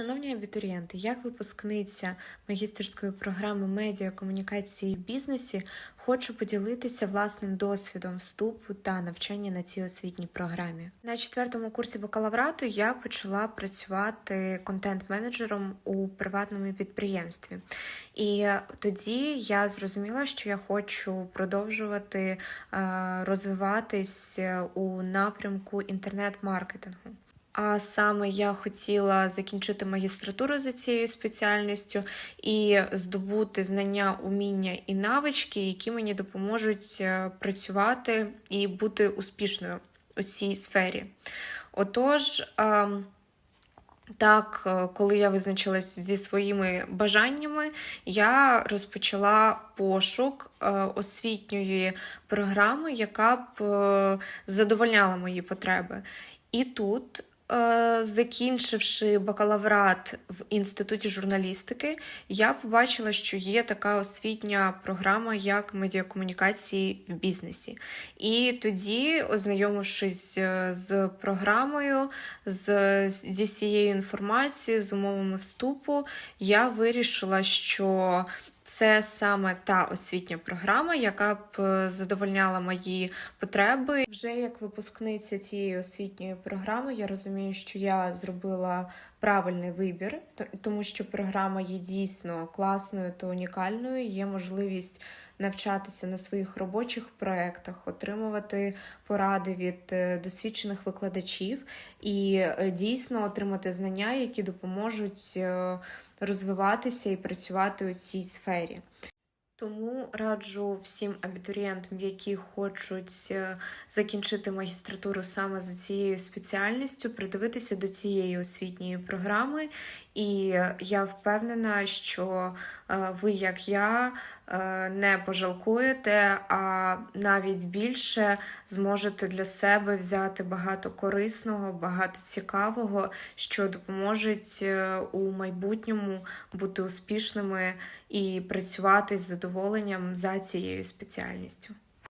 Шановні абітурієнти, як випускниця магістерської програми медіа комунікації в бізнесі, хочу поділитися власним досвідом вступу та навчання на цій освітній програмі. На четвертому курсі бакалаврату я почала працювати контент-менеджером у приватному підприємстві. І тоді я зрозуміла, що я хочу продовжувати е, розвиватись у напрямку інтернет-маркетингу. А саме я хотіла закінчити магістратуру за цією спеціальністю і здобути знання, уміння і навички, які мені допоможуть е, працювати і бути успішною у цій сфері. Отож, ем, так, е, коли я визначилась зі своїми бажаннями, я розпочала пошук е, освітньої програми, яка б задовольняла мої потреби. І тут, закінчивши бакалаврат в інституті журналістики, я побачила, що є така освітня програма, як медіакомунікації в бізнесі. І тоді, ознайомившись е, з програмою, з, зі всією інформацією, з умовами вступу, я вирішила, що це саме та освітня програма, яка б е, задовольняла мої потреби. Вже як випускниця цієї освітньої програми, я розумію, що я зробила правильний вибір, тому що програма є дійсно класною та унікальною. Є можливість навчатися на своїх робочих проєктах, отримувати поради від е, досвідчених викладачів і е, дійсно отримати знання, які допоможуть розвиватися і працювати у цій сфері. Тому раджу всім абітурієнтам, які хочуть е, закінчити магістратуру саме за цією спеціальністю, придивитися до цієї освітньої програми. І я впевнена, що е, ви, як я, е, не пожалкуєте, а навіть більше зможете для себе взяти багато корисного, багато цікавого, що допоможуть е, у майбутньому бути успішними і працювати з задоволенням за цією спеціальністю.